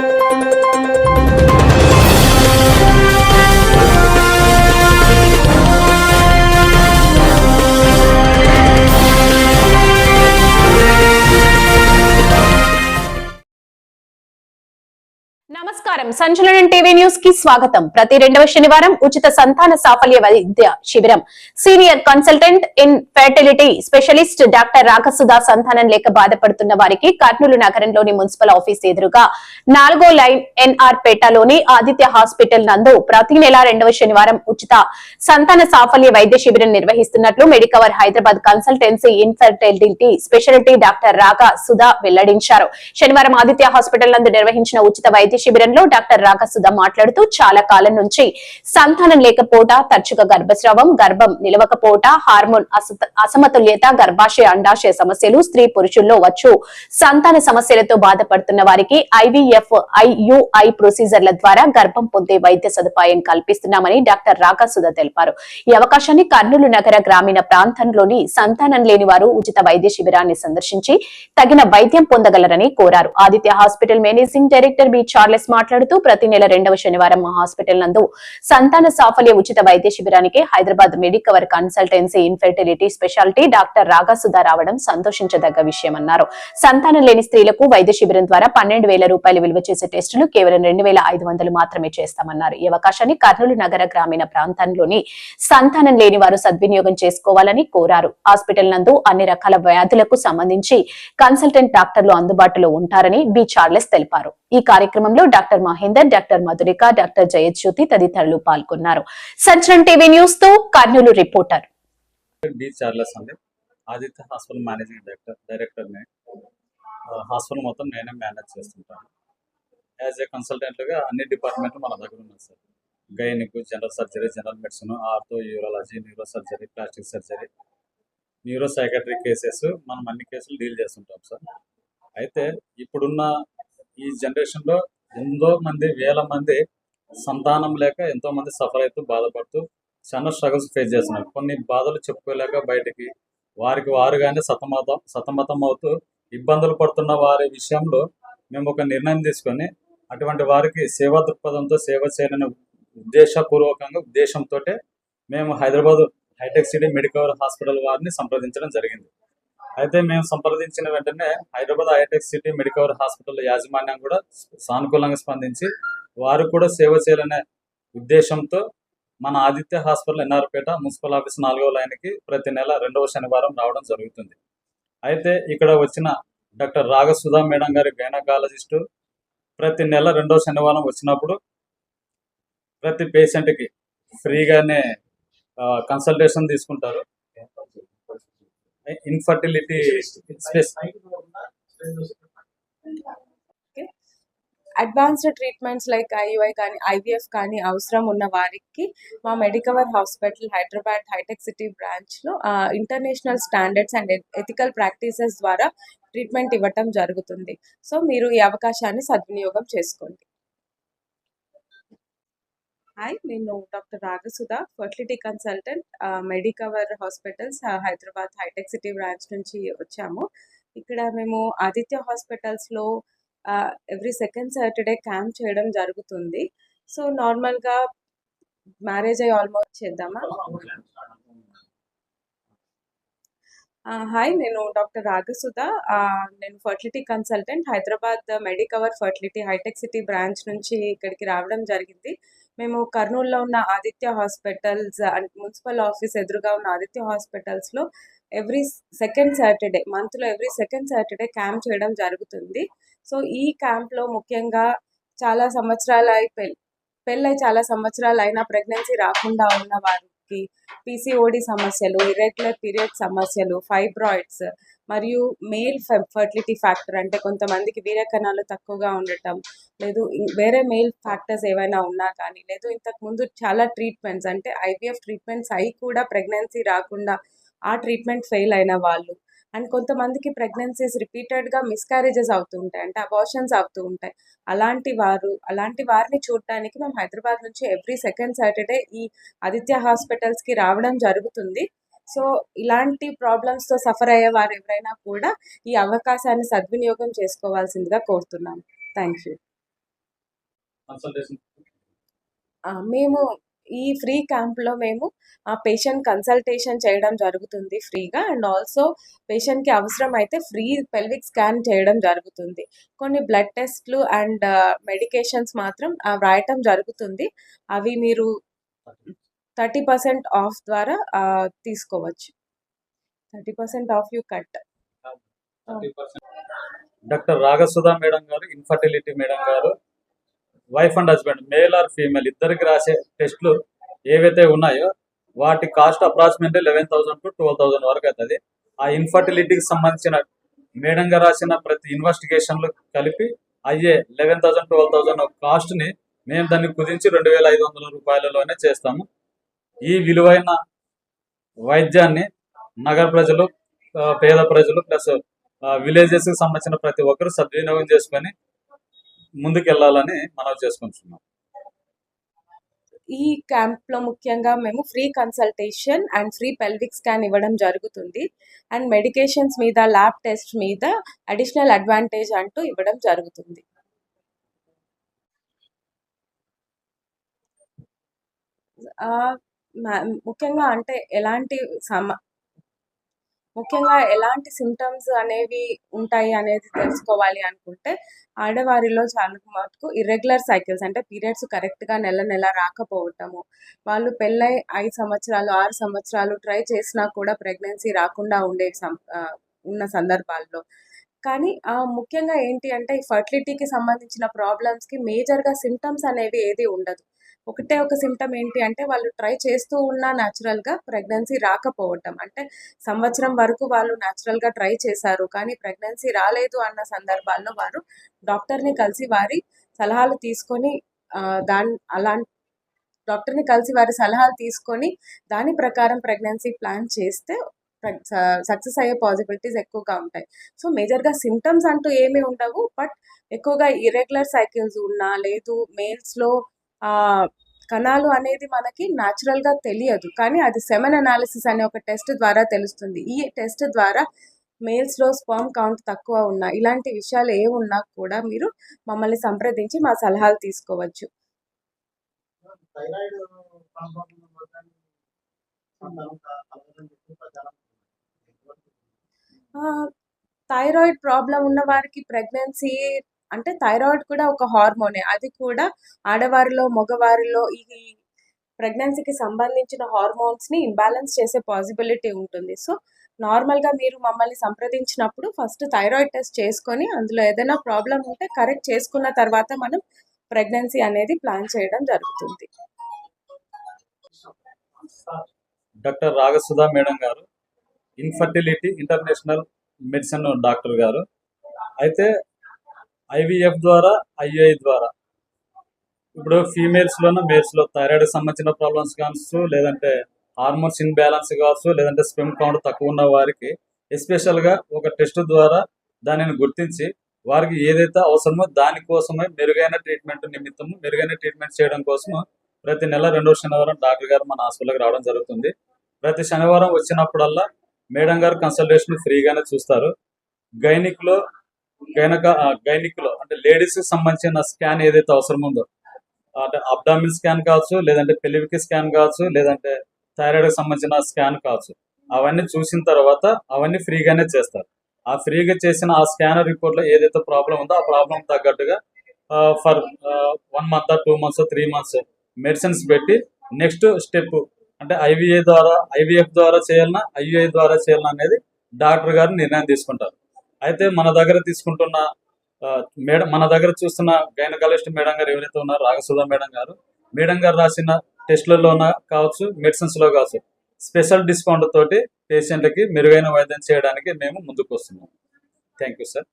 Música నమస్కారం. సంచలనం టీవీ న్యూస్కి స్వాగతం. ప్రతి రెండవ శనివారం ఉచిత సంతాన సాఫల్య వైద్య శిబిరం. Senior consultant in fertility specialist doctor Ragasudha సంతానం లేక బాధపడుతున్న వారికి కర్నూలు నగరంలోని మున్సిపల్ ఆఫీస్ ఎదురుగా నాలుగో లైన్ ఎన్ఆర్ పేటలోని ఆదిత్య హాస్పిటల్ నందు ప్రతి నెల రెండవ శనివారం ఉచిత సంతాన సాఫల్య వైద్య శిబిరం నిర్వహిస్తున్నట్లు Medicover Hyderabad consultancy infertility speciality doctor Raga Sudha వెల్లడించారు. శనివారం ఆదిత్య హాస్పిటల్ నందు నిర్వహించిన ఉచిత వైద్య శిబిరంలో డాక్టర్ రాకసుధ మాట్లాడుతూ చాలా కాలం నుంచి సంతానం లేకపోట తరచుగా గర్భస్రావం గర్భం నిలవకపోట హార్మోన్ అసమతుల్యత గర్భాశయ అండాశయ సమస్యలు స్త్రీ పురుషుల్లో వచ్చు. సంతాన సమస్యలతో బాధపడుతున్న వారికి ఐవీఎఫ్ ఐయుఐ ప్రొసీజర్ల ద్వారా గర్భం పొందే వైద్య సదుపాయం కల్పిస్తున్నామని డాక్టర్ రాకసుధ తెలిపారు. ఈ అవకాశాన్ని కర్నూలు నగర గ్రామీణ ప్రాంతంలోని సంతానం లేని వారు ఉచిత వైద్య శిబిరాన్ని సందర్శించి తగిన వైద్యం పొందగలరని కోరారు. Aditya hospital managing director B Charles మాట్లాడుతూ ప్రతి నెల రెండవ శనివారం మా హాస్పిటల్ నందు సంతాన సాఫల్య ఉచిత వైద్య శిబిరానికి Hyderabad Medicover consultancy infertility speciality doctor Raga Sudha రావడం సంతోషించదగ్గ విషయమన్నారు. సంతానం లేని స్త్రీలకు వైద్య శిబిరం ద్వారా పన్నెండు వేల రూపాయలు విలువ చేసే టెస్టులు కేవలం రెండు వేల ఐదు వందలు మాత్రమే చేస్తామన్నారు. ఈ అవకాశాన్ని కర్నూలు నగర గ్రామీణ ప్రాంతంలోని సంతానం లేని వారు సద్వినియోగం చేసుకోవాలని కోరారు. హాస్పిటల్ నందు అన్ని రకాల వ్యాధులకు సంబంధించి కన్సల్టెంట్ డాక్టర్లు అందుబాటులో ఉంటారని బి చార్లెస్ తెలిపారు. ఈ కార్యక్రమంలో doctor Mahender doctor Madhurika doctor Jayajyothi తదితరులు పాల్గొన్నారు. Sanchalan TV న్యూస్తో Kurnool reporter. Charles Aditya hospital managing director డైరెక్టర్ని హాస్పిటల్ మొత్తం నేనే మేనేజ్ చేస్తుంటాను. యాజ్ ఏ కన్సల్టెంట్గా అన్ని డిపార్ట్మెంట్లు మన దగ్గర ఉన్నాయి sir. Gynaec general surgery general medicine ortho urology neuro surgery plastic surgery neuro psychiatry cases మనం అన్ని కేసులు డీల్ చేస్తుంటాం సార్. అయితే ఇప్పుడున్న ఈ జనరేషన్లో ఎంతో మంది వేల మంది సంతానం లేక ఎంతో మంది సఫర్ అవుతూ బాధపడుతూ చాలా స్ట్రగుల్స్ ఫేస్ చేస్తున్నారు. కొన్ని బాధలు చెప్పుకోలేక బయటికి వారికి వారుగానే సతమతం సతమతం అవుతూ ఇబ్బందులు పడుతున్న వారి విషయంలో మేము ఒక నిర్ణయం తీసుకొని అటువంటి వారికి సేవా దృక్పథంతో సేవ చేయాలనే ఉద్దేశపూర్వకంగా ఉద్దేశంతో మేము Hyderabad hitech city medical hospital వారిని సంప్రదించడం జరిగింది. అయితే మేము సంప్రదించిన వెంటనే Hyderabad hitech city medical hospital యాజమాన్యం కూడా సానుకూలంగా స్పందించి వారు కూడా సేవ చేయాలనే ఉద్దేశంతో మన Aditya hospital NRPet municipal office నాలుగవ లైన్కి ప్రతి నెల రెండవ శనివారం రావడం జరుగుతుంది. అయితే ఇక్కడ వచ్చిన డాక్టర్ రాగసుధా మేడం గారి గైనకాలజిస్టు ప్రతి నెల రెండవ శనివారం వచ్చినప్పుడు ప్రతి పేషెంట్కి ఫ్రీగానే కన్సల్టేషన్ తీసుకుంటారు. Infertility advanced treatments like IUI కానీ ఐవీఎఫ్ కానీ అవసరం ఉన్న వారికి మా Medicover hospital Hyderabad hitech city బ్రాంచ్లో international standards and ethical practices ద్వారా ట్రీట్మెంట్ ఇవ్వటం జరుగుతుంది. సో మీరు ఈ అవకాశాన్ని సద్వినియోగం చేసుకోండి. హాయ్ నేను doctor Ragasudha fertility consultant Medicover hospitals Hyderabad hitech city branch నుంచి వచ్చాము. ఇక్కడ మేము ఆదిత్య హాస్పిటల్స్లో ఎవ్రీ సెకండ్ సాటర్డే క్యాంప్ చేయడం జరుగుతుంది. సో నార్మల్గా మ్యారేజ్ అయ్యి ఆల్మోస్ట్ చేద్దామా? హాయ్ నేను డాక్టర్ రాగసుధ నేను fertility consultant Hyderabad Medicover fertility Hitech City branch నుంచి ఇక్కడికి రావడం జరిగింది. మేము కర్నూలులో ఉన్న Aditya hospitals and municipal office ఎదురుగా ఉన్న ఆదిత్య హాస్పిటల్స్లో ఎవ్రీ సెకండ్ సాటర్డే మంత్లో ఎవ్రీ సెకండ్ సాటర్డే క్యాంప్ చేయడం జరుగుతుంది. సో ఈ క్యాంప్లో ముఖ్యంగా చాలా సంవత్సరాలు అయి పెళ్ళి పెళ్ళై చాలా సంవత్సరాలు అయినా ప్రెగ్నెన్సీ రాకుండా ఉన్న వారికి పీసీఓడి సమస్యలు ఇర్రెగ్యులర్ పీరియడ్ సమస్యలు ఫైబ్రాయిడ్స్ మరియు మేల్ ఫర్టిలిటీ ఫ్యాక్టర్ అంటే కొంతమందికి వీర్యకణాలు తక్కువగా ఉండటం లేదు వేరే మేల్ ఫ్యాక్టర్స్ ఏవైనా ఉన్నా కానీ లేదు ఇంతకు ముందు చాలా ట్రీట్మెంట్స్ అంటే ఐవీఎఫ్ ట్రీట్మెంట్స్ అయి కూడా ప్రెగ్నెన్సీ రాకుండా ఆ ట్రీట్మెంట్ ఫెయిల్ అయిన వాళ్ళు అండ్ కొంతమందికి ప్రెగ్నెన్సీస్ రిపీటెడ్గా మిస్క్యారేజెస్ అవుతూ ఉంటాయి అంటే అబార్షన్స్ అవుతూ ఉంటాయి. అలాంటి వారు అలాంటి వారిని చూడటానికి మేము హైదరాబాద్ నుంచి ఎవ్రీ సెకండ్ సాటర్డే ఈ ఆదిత్య హాస్పిటల్స్కి రావడం జరుగుతుంది. సో ఇలాంటి ప్రాబ్లమ్స్తో సఫర్ అయ్యే వారు ఎవరైనా కూడా ఈ అవకాశాన్ని సద్వినియోగం చేసుకోవాల్సిందిగా కోరుతున్నాను థ్యాంక్ యూ మేము ఈ ఫ్రీ క్యాంప్లో మేము ఆ పేషెంట్ కన్సల్టేషన్ చేయడం జరుగుతుంది ఫ్రీగా అండ్ ఆల్సో పేషెంట్కి అవసరం అయితే ఫ్రీ పెల్విక్ స్కాన్ చేయడం జరుగుతుంది. కొన్ని బ్లడ్ టెస్ట్లు అండ్ మెడికేషన్స్ మాత్రం వ్రాయటం జరుగుతుంది. అవి మీరు థర్టీ పర్సెంట్ ఆఫ్ ద్వారా తీసుకోవచ్చు. Thirty percent off you cut. Doctor Ragasudha madam గారు ఇన్ఫర్టిలిటీ మేడం గారు. Wife and husband male or female ఇద్దరికి రాసే టెస్ట్లు ఏవైతే ఉన్నాయో వాటి cost approximately eleven thousand to twelve thousand వరకు అవుతుంది. ఆ ఇన్ఫర్టిలిటీకి సంబంధించిన మేడంగా రాసిన ప్రతి ఇన్వెస్టిగేషన్లు కలిపి అయ్యే లెవెన్ థౌసండ్ ట్వెల్వ్ థౌసండ్ కాస్ట్ని మేము దాన్ని కుదించి రెండు వేల ఐదు వందల రూపాయలలోనే చేస్తాము. ఈ విలువైన వైద్యాన్ని నగర ప్రజలు పేద ప్రజలు ప్లస్ విలేజెస్కి సంబంధించిన ప్రతి ఒక్కరు సద్వినియోగం చేసుకొని ముందుకెళ్ళాలని మనం చేసుకుంటున్నాం. ఈ క్యాంప్లో ముఖ్యంగా మేము free consultation and free pelvic scan ఇవ్వడం జరుగుతుంది. అండ్ మెడికేషన్స్ మీద ల్యాబ్ టెస్ట్ మీద అడిషనల్ అడ్వాంటేజ్ అంటూ ఇవ్వడం జరుగుతుంది. ముఖ్యంగా అంటే ఎలాంటి సమ ముఖ్యంగా ఎలాంటి సిమ్టమ్స్ అనేవి ఉంటాయి అనేది తెలుసుకోవాలి అనుకుంటే ఆడవారిలో చాలా మటుకు ఇర్రెగ్యులర్ సైకిల్స్ అంటే పీరియడ్స్ కరెక్ట్గా నెల నెల రాకపోవటము. వాళ్ళు పెళ్ళై ఐదు సంవత్సరాలు ఆరు సంవత్సరాలు ట్రై చేసినా కూడా ప్రెగ్నెన్సీ రాకుండా ఉండే సం- ఉన్న సందర్భాల్లో. కానీ ఆ, ముఖ్యంగా ఏంటి అంటే ఈ ఫర్టిలిటీకి సంబంధించిన ప్రాబ్లమ్స్కి మేజర్గా సిమ్టమ్స్ అనేవి ఏది ఉండదు. ఒకటే ఒక సిమ్టమ్ ఏంటి అంటే వాళ్ళు ట్రై చేస్తూ ఉన్నా న్యాచురల్గా ప్రెగ్నెన్సీ రాకపోవటం. అంటే సంవత్సరం వరకు వాళ్ళు న్యాచురల్గా ట్రై చేశారు కానీ ప్రెగ్నెన్సీ రాలేదు అన్న సందర్భాల్లో వారు డాక్టర్ని కలిసి వారి సలహాలు తీసుకొని దాని అలా డాక్టర్ని కలిసి వారి సలహాలు తీసుకొని దాని ప్రకారం ప్రెగ్నెన్సీ ప్లాన్ చేస్తే సక్సెస్ అయ్యే పాసిబిలిటీస్ ఎక్కువగా ఉంటాయి. సో మేజర్గా సిమ్టమ్స్ అంటూ ఏమీ ఉండవు బట్ ఎక్కువగా ఇరెగ్యులర్ సైకిల్స్ ఉన్నా లేదు మేల్స్లో కణాలు అనేది మనకి న్యాచురల్గా తెలియదు. కానీ అది సెమెన్ అనాలిసిస్ అనే ఒక టెస్ట్ ద్వారా తెలుస్తుంది. ఈ టెస్ట్ ద్వారా మేల్స్లో స్పర్మ్ కౌంట్ తక్కువ ఉన్నా ఇలాంటి విషయాలు ఏ ఉన్నా కూడా మీరు మమ్మల్ని సంప్రదించి మా సలహాలు తీసుకోవచ్చు. థైరాయిడ్ ప్రాబ్లం ఉన్న వారికి ప్రెగ్నెన్సీ అంటే థైరాయిడ్ కూడా ఒక హార్మోనే అది కూడా ఆడవారిలో మగవారిలో ఈ ప్రెగ్నెన్సీకి సంబంధించిన హార్మోన్స్ని ఇంబ్యాలెన్స్ చేసే పాసిబిలిటీ ఉంటుంది. సో నార్మల్గా మీరు మమ్మల్ని సంప్రదించినప్పుడు ఫస్ట్ థైరాయిడ్ టెస్ట్ చేసుకొని అందులో ఏదైనా ప్రాబ్లం ఉంటే కరెక్ట్ చేసుకున్న తర్వాత మనం ప్రెగ్నెన్సీ అనేది ప్లాన్ చేయడం జరుగుతుంది. డాక్టర్ రాగసుధా మేడం గారు ఇన్ఫర్టిలిటీ ఇంటర్నేషనల్ మెడిసిన్ డాక్టర్ గారు. అయితే ఐవీఎఫ్ ద్వారా ఐయుఐ ద్వారా. ఇప్పుడు ఫీమేల్స్లోనూ మేల్స్లో థైరాయిడ్కి సంబంధించిన ప్రాబ్లమ్స్ కావచ్చు లేదంటే హార్మోన్స్ ఇన్బ్యాలెన్స్ కావచ్చు లేదంటే స్పెమ్ కౌంట్ తక్కువ ఉన్న వారికి ఎస్పెషల్గా ఒక టెస్ట్ ద్వారా దానిని గుర్తించి వారికి ఏదైతే అవసరమో దానికోసమే మెరుగైన ట్రీట్మెంట్ నిమిత్తము మెరుగైన ట్రీట్మెంట్ చేయడం కోసం ప్రతి నెల రెండో శనివారం డాక్టర్ గారు మన హాస్పిటల్కి రావడం జరుగుతుంది. ప్రతి శనివారం వచ్చినప్పుడల్లా మేడం గారు కన్సల్టేషన్ ఫ్రీగానే చూస్తారు. గైనిక్లో గైనక గైనిక్లో అంటే లేడీస్కి సంబంధించిన స్కాన్ ఏదైతే అవసరం ఉందో అంటే అబ్డామిన్ స్కాన్ కావచ్చు లేదంటే పెలివికి స్కాన్ కావచ్చు లేదంటే థైరాయిడ్కి సంబంధించిన స్కాన్ కావచ్చు. అవన్నీ చూసిన తర్వాత అవన్నీ ఫ్రీగానే చేస్తారు. ఆ ఫ్రీగా చేసిన ఆ స్కానర్ రిపోర్ట్లో ఏదైతే ప్రాబ్లం ఉందో ఆ ప్రాబ్లం తగ్గట్టుగా for one month two months three months medicines పెట్టి నెక్స్ట్ స్టెప్ అంటే ఐవీఏ ద్వారా ఐవీఎఫ్ ద్వారా చేయాలన్నా ఐవీఐ ద్వారా చేయాలన్నా అనేది డాక్టర్ గారు నిర్ణయం తీసుకుంటారు. అయితే మన దగ్గర తీసుకుంటున్న ఆ, మేడం మన దగ్గర చూస్తున్న గైనకాలజిస్ట్ మేడం గారు ఎవరైతే ఉన్నారో రాగసుధా మేడం గారు మేడం గారు రాసిన టెస్ట్లలో కావచ్చు మెడిసిన్స్లో కావచ్చు స్పెషల్ డిస్కౌంట్ తోటి పేషెంట్లకి మెరుగైన వైద్యం చేయడానికి మేము ముందుకు వస్తున్నాం. Thank you sir.